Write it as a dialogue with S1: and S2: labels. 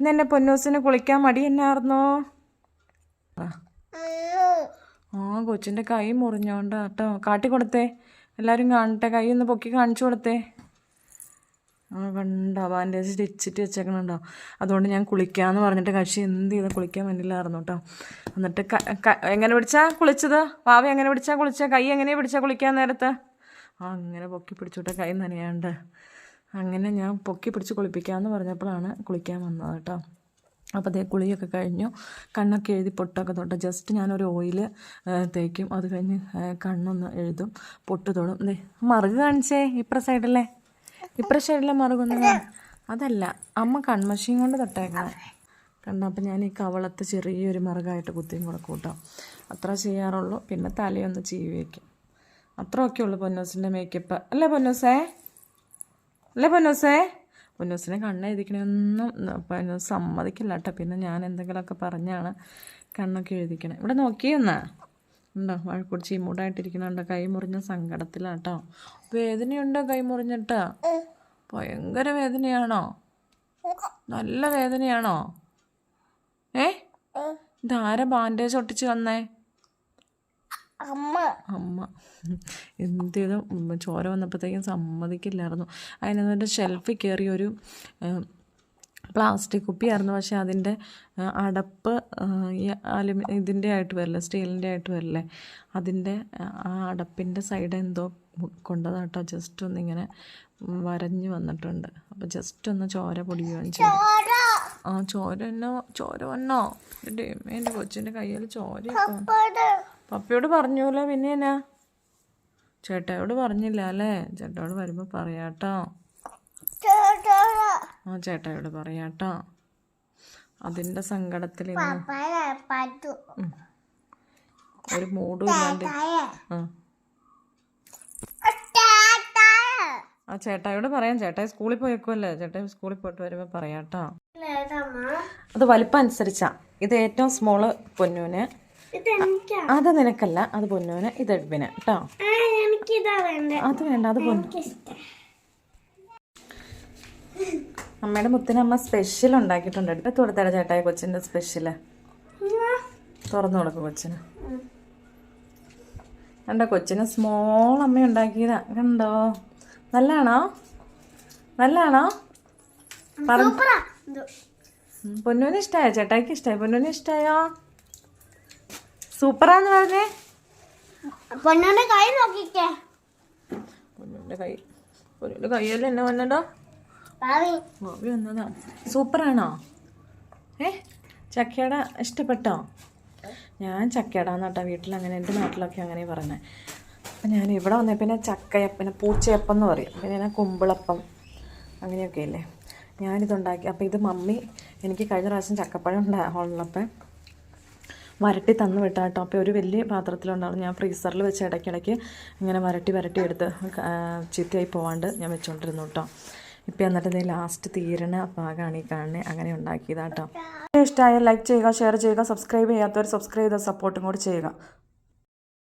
S1: ഇന്ന് എന്നെ പൊന്നൂസിന് കുളിക്കാൻ മടി എന്നായിരുന്നോ ആ. കൊച്ചിന്റെ കൈ മുറിഞ്ഞോണ്ട് കേട്ടോ. കാട്ടി കൊടുത്തേ. എല്ലാവരും കാണട്ടെ. കൈ ഒന്ന് പൊക്കി കാണിച്ചു കൊടുത്തേ. ആ കണ്ടോ? ബാൻഡേജ് സ്റ്റിച്ചിട്ട് വെച്ചേക്കണുണ്ടോ? അതുകൊണ്ട് ഞാൻ കുളിക്കാന്ന് പറഞ്ഞിട്ട് കക്ഷി എന്ത് ചെയ്താൽ കുളിക്കാൻ വേണ്ടിയില്ലായിരുന്നു കേട്ടോ. എന്നിട്ട് എങ്ങനെ പിടിച്ചാ കുളിച്ചത്? വാവ എങ്ങനെ പിടിച്ചാ കുളിച്ച? കൈ എങ്ങനെ പിടിച്ചാ കുളിക്കാൻ നേരത്ത്? ആ അങ്ങനെ പൊക്കി പിടിച്ചോട്ടെ കൈ നനയാണ്ട്. അങ്ങനെ ഞാൻ പൊക്കി പിടിച്ച് കുളിപ്പിക്കാമെന്ന് പറഞ്ഞപ്പോഴാണ് കുളിക്കാൻ വന്നത് കേട്ടോ. അപ്പോൾ അതേ കുളിയൊക്കെ കഴിഞ്ഞു. കണ്ണൊക്കെ എഴുതി പൊട്ടൊക്കെ തൊട്ട് ജസ്റ്റ് ഞാനൊരു ഓയിൽ തേക്കും. അത് കഴിഞ്ഞ് കണ്ണൊന്ന് എഴുതും പൊട്ട് തൊടും. ദേ മറുക് കാണിച്ചേ ഇപ്പുറ സൈഡല്ലേ ഇപ്പുറ സൈഡിലെ മറുകൊന്ന് അതല്ല അമ്മ കൺമഷീൻ കൊണ്ട് തൊട്ടേക്കണം കണ്ട അപ്പം ഞാൻ ഈ കവളത്ത് ചെറിയൊരു മറുകായിട്ട് കുത്തിയും കൂടെ കൂട്ടാം. അത്ര ചെയ്യാറുള്ളൂ. പിന്നെ തലയൊന്ന് ചീവി വയ്ക്കും അത്രയൊക്കെ ഉള്ളൂ പൊന്നോസിന്റെ മേക്കപ്പ് അല്ലേ പൊന്നൂസേ? അല്ലേ പൊന്നൂസേ പൊന്നൂസിനെ കണ്ണെഴുതിക്കണമെന്നും പൊന്നൂസ് സമ്മതിക്കില്ല കേട്ടോ. പിന്നെ ഞാൻ എന്തെങ്കിലുമൊക്കെ പറഞ്ഞാണ് കണ്ണൊക്കെ എഴുതിക്കണേ. ഇവിടെ നോക്കിയെന്നാ ഉണ്ടോ? വഴക്കൂടി ചീമൂടായിട്ടിരിക്കുന്നുണ്ടോ കൈ മുറിഞ്ഞ സങ്കടത്തിലാട്ടോ വേദനയുണ്ടോ കൈ മുറിഞ്ഞിട്ട്? ഭയങ്കര വേദനയാണോ? നല്ല വേദനയാണോ? ഏ? ഇതാരെ ബാൻഡേജ് ഒട്ടിച്ച് വന്നേ?
S2: അമ്മ.
S1: അമ്മ. എന്ത് ചെയ്തോ? ചോര വന്നപ്പോഴത്തേക്കും സമ്മതിക്കില്ലായിരുന്നു. അതിനൊരു ഷെൽഫിൽ കയറി ഒരു പ്ലാസ്റ്റിക് കുപ്പിയായിരുന്നു. പക്ഷെ അതിന്റെ അടപ്പ് അലുമി ഇതിന്റെ ആയിട്ട് വരില്ലേ സ്റ്റീലിന്റെ ആയിട്ട് വരില്ലേ അതിന്റെ ആ, അടപ്പിന്റെ സൈഡ് എന്തോ കൊണ്ടതാട്ടോ. ജസ്റ്റ് ഒന്നിങ്ങനെ വരഞ്ഞു വന്നിട്ടുണ്ട്. അപ്പോൾ ജസ്റ്റ് ഒന്ന് ചോര പൊടിയുകയും ചെയ്തു. ആ ചോര എന്നോ? ചോര വന്നോ? എന്റെ കൊച്ചിന്റെ കയ്യിൽ
S2: ചോര
S1: പപ്പയോട് പറഞ്ഞൂല്ലോ പിന്നെ എന്നാ? ചേട്ടായോട് പറഞ്ഞില്ല അല്ലേ? ചേട്ടായോട് വരുമ്പോൾ പറയാട്ടോ. ആ ചേട്ടായോട് പറയാട്ടോ. അതിന്റെ സങ്കടത്തിൽ ഒരു മൂടും ഇല്ലാണ്ട്. ആ. ചേട്ടായോട് പറയാം. ചേട്ടായി സ്കൂളിൽ പോയേക്കുമല്ലേ ചേട്ടായി സ്കൂളിൽ പോയിട്ട് വരുമ്പോൾ പറയാട്ടോ. അത് വലിപ്പം അനുസരിച്ചാ. ഇത് ഏറ്റവും സ്മോൾ പൊന്നൂന്. അത് നിനക്കല്ല അത് പൊന്നുവിന് ഇത് എഡ്വിന് കേട്ടോ അത് വേണ്ട അത് പൊന്നു. അമ്മയുടെ മുത്തിന് അമ്മ സ്പെഷ്യൽ ഉണ്ടാക്കിയിട്ടുണ്ട്. കേട്ടോ കൊടുത്തേടെ ചേട്ടായ കൊച്ചിന്റെ സ്പെഷ്യൽ തുറന്നു കൊടുക്കും കൊച്ചിന്. കണ്ടോ കൊച്ചിന് സ്മോൾ അമ്മ ഉണ്ടാക്കിയതാ. കണ്ടോ? നല്ലാണോ? നല്ലാണോ? പറഞ്ഞു പൊന്നുവിന് ഇഷ്ടമായോ ചേട്ടായിക്ക് ഇഷ്ടമായി പൊന്നുവിന് ഇഷ്ടമായോ സൂപ്പറാന്ന് പറഞ്ഞേ.
S2: പൊന്നോന്റെ കൈ നോക്കിക്കേ.
S1: പൊന്നോന്റെ കൈ. പൊന്നോന്റെ കൈയല്ല എന്നെ വന്നടോ
S2: ഭാവി.
S1: വന്നതാ. സൂപ്പറാണോ? ഏ? ചക്കയുടെ ഇഷ്ടപ്പെട്ടോ? ഞാൻ ചക്കയടാന്ന് കേട്ടോ വീട്ടിൽ അങ്ങനെ എന്റെ നാട്ടിലൊക്കെ അങ്ങനെ പറഞ്ഞത് അപ്പം ഞാൻ ഇവിടെ വന്നേ പിന്നെ ചക്കയപ്പം പിന്നെ പൂച്ചയപ്പം എന്ന് പറയും. പിന്നെ ഞാൻ കുമ്പിളപ്പം അങ്ങനെയൊക്കെ ഇല്ലേ ഞാനിതുണ്ടാക്കി അപ്പോൾ ഇത് മമ്മി എനിക്ക് കഴിഞ്ഞ പ്രാവശ്യം ചക്കപ്പഴം ഉണ്ടാ ഉള്ളപ്പം വരട്ടി തന്നു വിട്ടാ കേട്ടോ അപ്പോൾ ഒരു വലിയ പാത്രത്തിലുണ്ടായിരുന്നു. ഞാൻ ഫ്രീസറിൽ വെച്ച് ഇടയ്ക്കിടയ്ക്ക് ഇങ്ങനെ വരട്ടി വരട്ടി എടുത്ത് ചീത്തയായി പോവാണ്ട് ഞാൻ വെച്ചുകൊണ്ടിരുന്നു കേട്ടോ. ഇപ്പം എന്നിട്ട് ഇത് ലാസ്റ്റ് തീരണ ഭാഗമാണ് ഈ കാണുന്നത് അങ്ങനെ ഉണ്ടാക്കിയതാട്ടോ ഇഷ്ടമായ ലൈക്ക് ചെയ്യുക ഷെയർ ചെയ്യുക സബ്സ്ക്രൈബ് ചെയ്യാത്തവർ സബ്സ്ക്രൈബ് ചെയ്ത സപ്പോർട്ടും കൂടി ചെയ്യുക.